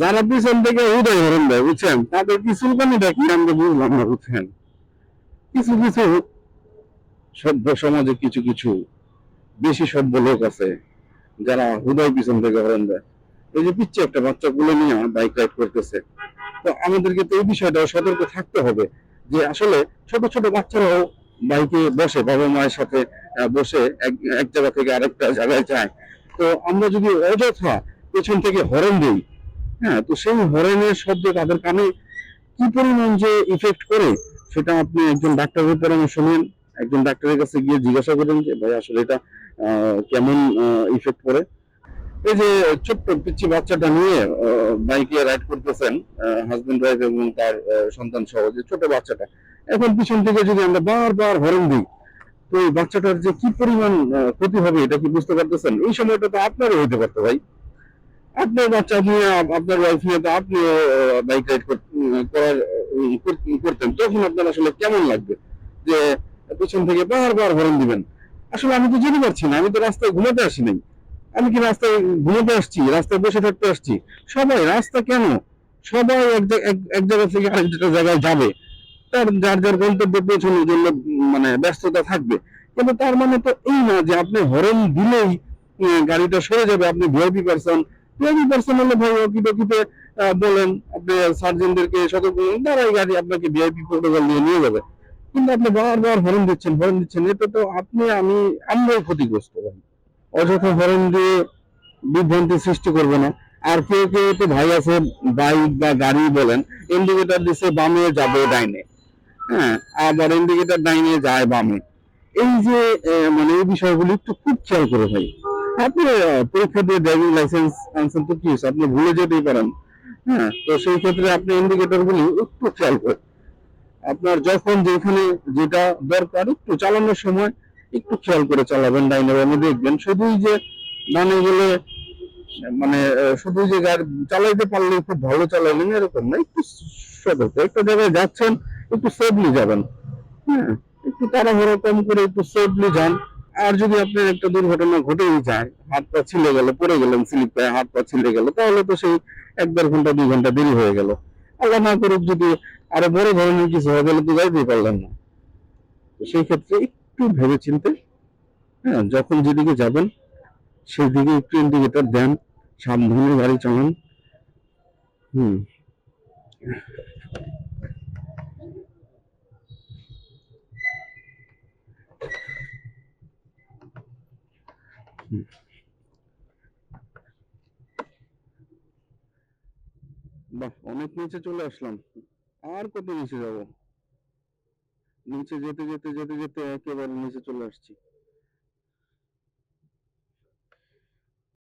যারা পিছন থেকে উদয় হরণ দেয় বুঝছেন? তাদের কি চুলকানিটা কি আমরা বুঝলাম না, বুঝছেন? কিছু কিছু সভ্য সমাজে কিছু কিছু বেশি সভ্য লোক আছে যারা হুদয় পিছন থেকে হরণ দেয় এই যে পিচ্ছে একটা বাচ্চা গুলো নিয়ে বাইক রাইড করতেছে। তো আমাদেরকে তো এই বিষয়টা সতর্ক থাকতে হবে যে আসলে ছোট ছোট বাচ্চারাও বাইকে বসে, বাবা মায়ের সাথে বসে এক জায়গা থেকে আরেকটা জায়গায় যায়। তো আমরা যদি অযথা পেছন থেকে হরণ দিই হ্যাঁ তো সেই হরনের শব্দ তাদের কানে কি পরিমাণ যে ইফেক্ট করে, সেটা আপনি একজন ডাক্তারের পরামর্শ নিন। একজন ডাক্তারের কাছে গিয়ে জিজ্ঞাসা করেন যে, ভাই, আসলে এটা কেমন ইফেক্ট করে? এই যে ছোট্ট পিচ্ছি বাচ্চাটা নিয়ে বাইকে রাইড করতেছেন হাজবেন্ড ওয়াইফ এবং তার সন্তান সহ যে ছোট বাচ্চাটা। এখন পিছন থেকে যদি আমরা বারবার হরন দিই, তো এই বাচ্চাটার যে কি পরিমাণ ক্ষতি হবে, এটা কি বুঝতে পারতেছেন? এই সময়টা তো আপনারও হইতে পারতো, ভাই। আপনার বাচ্চা নিয়ে আপনার ওয়াইফ নিয়ে আপনিও বাইক রাইড করার করতেন। তখন আপনার আসলে কেমন লাগবে? যে পিছন থেকে বারবার হরন দিবেন। আসলে আমি তো যেতে পারছি না, আমি তো রাস্তায় ঘুমাতে আসি নাই। আমি কি রাস্তায় ঘুমাতে আসছি? রাস্তায় বসে থাকতে আসছি? সবাই, রাস্তা কেন? সবাই এক জায়গা থেকে আরেক জায়গায় যাবে। তার, যার যার গন্তব্যে পৌঁছানোর জন্য মানে ব্যস্ততা থাকবে। কিন্তু তার মানে তো এই না যে আপনি হরন দিলেই গাড়িটা সরে যাবে, আপনি ভিআইপি পারসন ভাই বলেন, আপনি সতর্ক করুন গাড়ি আপনাকে ভিআইপি প্রোটোকল দিয়ে নিয়ে যাবে। কিন্তু আপনি বারবার হরন দিচ্ছেন হরন দিচ্ছেন তো আপনি, আমি, আমরাই ক্ষতিগ্রস্ত ভাই। অযথা হরন দিয়ে বিভ্রান্তি সৃষ্টি করবে না। আর কেউ কেউ তো ভাই আছে বাইক বা গাড়ি বলেন ইন্ডিকেটার দিছে বামে যাবে ডাইনে। হ্যাঁ আবার ইন্ডিকেটার ডাইনে যায় বামে। এই যে মানে এই বিষয়গুলি একটু খুব খেয়াল করে ভাই। আপনি পরীক্ষা দিয়ে ড্রাইভিং লাইসেন্স আনছেন তো কি? আপনি ভুলে যেতেই পারেন। হ্যাঁ তো সেই ক্ষেত্রে আপনি ইন্ডিকেটর গুলি একটু খেয়াল করেন। আপনার যখন যেখানে যেটা দরকার, একটু চালানোর সময় একটু খেয়াল করে চালাবেন, ডাইনে বামে দেখবেন। শুধুই যে ডানে গেলে মানে শুধু যে গাড়ি চালাইতে পারলে খুব ভালো চালাইলেন এরকম না। একটু সতর্ক। একটা জায়গায় যাচ্ছেন, একটু সেফলি যাবেন। হ্যাঁ একটু তাড়াহুড়ো কম করে একটু সেফলি যান। আর যদি আপনার একটা দুর্ঘটনা ঘটেই যায়, হাত পা ছিলে গেল, পড়ে গেলেন স্লিপ পায়ে, হাত পা ছিলে গেল, তাহলে তো সেই এক দেড় ঘণ্টা, দুই ঘণ্টা দেরি হয়ে গেল। আল্লাহ না করুক যদি আরও বড় ধরনের কিছু হয়ে গেলে তো যাইতেই পারলেন না। সেই ক্ষেত্রে একটু ভেবে চিনতে হ্যাঁ যখন যেদিকে যাবেন সেই দিকে একটু ইন্ডিকেটার দেন, সাবধানে গাড়ি চালান। হুম। বাহ, অনেক নিচে চলে আসলাম। আর কত নিচে যাব? নিচে যেতে যেতে যেতে যেতে একেবারে নিচে চলে আসছি।